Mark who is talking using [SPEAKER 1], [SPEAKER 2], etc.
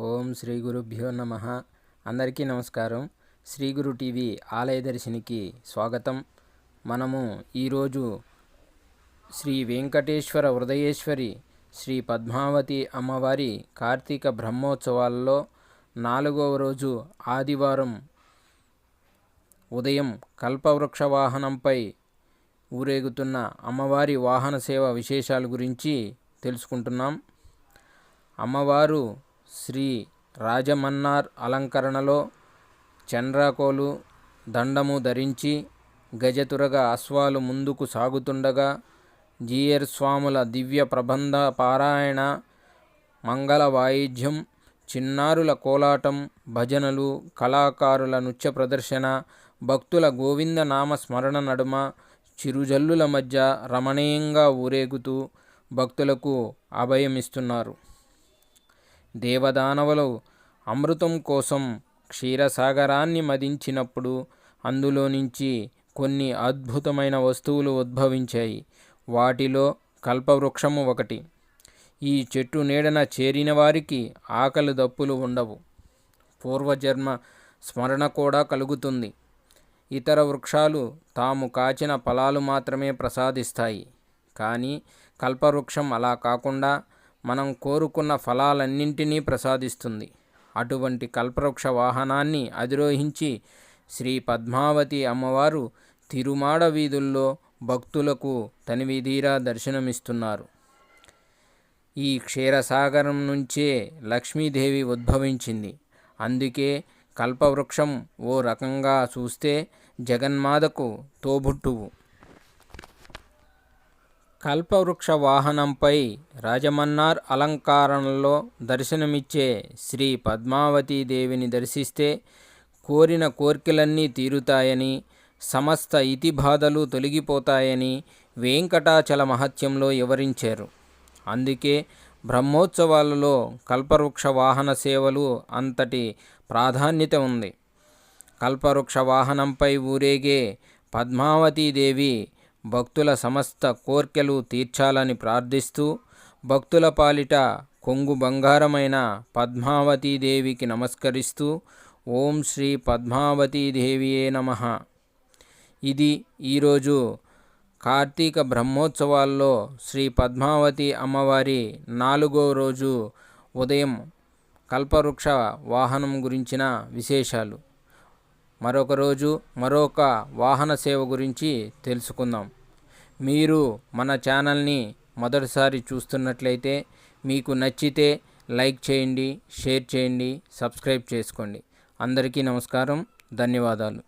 [SPEAKER 1] ఓం శ్రీ గురుభ్యో నమ. అందరికీ నమస్కారం. శ్రీ గురు టీవీ ఆలయ దర్శినికి స్వాగతం. మనము ఈరోజు శ్రీ వెంకటేశ్వర హృదయేశ్వరి శ్రీ పద్మావతి అమ్మవారి కార్తీక బ్రహ్మోత్సవాల్లో నాలుగవ రోజు ఆదివారం ఉదయం కల్పవృక్ష వాహనంపై ఊరేగుతున్న అమ్మవారి వాహన సేవ విశేషాల గురించి తెలుసుకుంటున్నాం. అమ్మవారు శ్రీ రాజమన్నార్ అలంకరణలో చండ్రాకోలు దండము ధరించి గజతురగ అశ్వాలు ముందుకు సాగుతుండగా జీయర్ స్వాముల దివ్య ప్రబంధ పారాయణ మంగళ వాయిద్యం చిన్నారుల కోలాటం భజనలు కళాకారుల నృత్య ప్రదర్శన భక్తుల గోవింద నామ స్మరణ నడుమ చిరుజల్లుల మధ్య రమణీయంగా ఊరేగుతూ భక్తులకు అభయమిస్తున్నారు. దేవదానవులు అమృతం కోసం క్షీరసాగరాన్ని మదించినప్పుడు అందులో నుంచి కొన్ని అద్భుతమైన వస్తువులు ఉద్భవించాయి. వాటిలో కల్పవృక్షము ఒకటి. ఈ చెట్టు నీడన చేరిన వారికి ఆకలి దప్పులు ఉండవు. పూర్వజన్మ స్మరణ కూడా కలుగుతుంది. ఇతర వృక్షాలు తాము కాచిన ఫలాలు మాత్రమే ప్రసాదిస్తాయి. కానీ కల్పవృక్షం అలా కాకుండా మనం కోరుకున్న ఫలాలన్నింటినీ ప్రసాదిస్తుంది. అటువంటి కల్పవృక్ష వాహనాన్ని అధిరోహించి శ్రీ పద్మావతి అమ్మవారు తిరుమాడ వీధుల్లో భక్తులకు తనివిధీరా దర్శనమిస్తున్నారు. ఈ క్షీరసాగరం నుంచే లక్ష్మీదేవి ఉద్భవించింది. అందుకే కల్పవృక్షం ఓ రకంగా చూస్తే జగన్మాతకు తోబుట్టువు. కల్పవృక్ష వాహనంపై రాజమన్నార్ అలంకారణలో దర్శనమిచ్చే శ్రీ పద్మావతీదేవిని దర్శిస్తే కోరిన కోర్కెలన్నీ తీరుతాయని సమస్త ఇతి బాధలు తొలగిపోతాయని వెంకటాచల మహత్యంలో వివరించారు. అందుకే బ్రహ్మోత్సవాలలో కల్పవృక్ష వాహన సేవలు అంతటి ప్రాధాన్యత ఉంది. కల్పవృక్ష వాహనంపై ఊరేగే పద్మావతీదేవి భక్తుల సమస్త కోర్కెలు తీర్చాలని ప్రార్థిస్తూ భక్తుల పాలిట కొంగు బంగారమైన పద్మావతీదేవికి నమస్కరిస్తూ ఓం శ్రీ పద్మావతీదేవియే నమ. ఇది ఈరోజు కార్తీక బ్రహ్మోత్సవాల్లో శ్రీ పద్మావతి అమ్మవారి నాలుగో రోజు ఉదయం కల్పవృక్ష వాహనం గురించిన విశేషాలు. మరొక రోజు మరొక వాహన సేవ గురించి తెలుసుకుందాం. మీరు మన ఛానల్ని మొదటిసారి చూస్తున్నట్లయితే మీకు నచ్చితే లైక్ చేయండి షేర్ చేయండి సబ్స్క్రైబ్ చేసుకోండి. అందరికీ నమస్కారం ధన్యవాదాలు.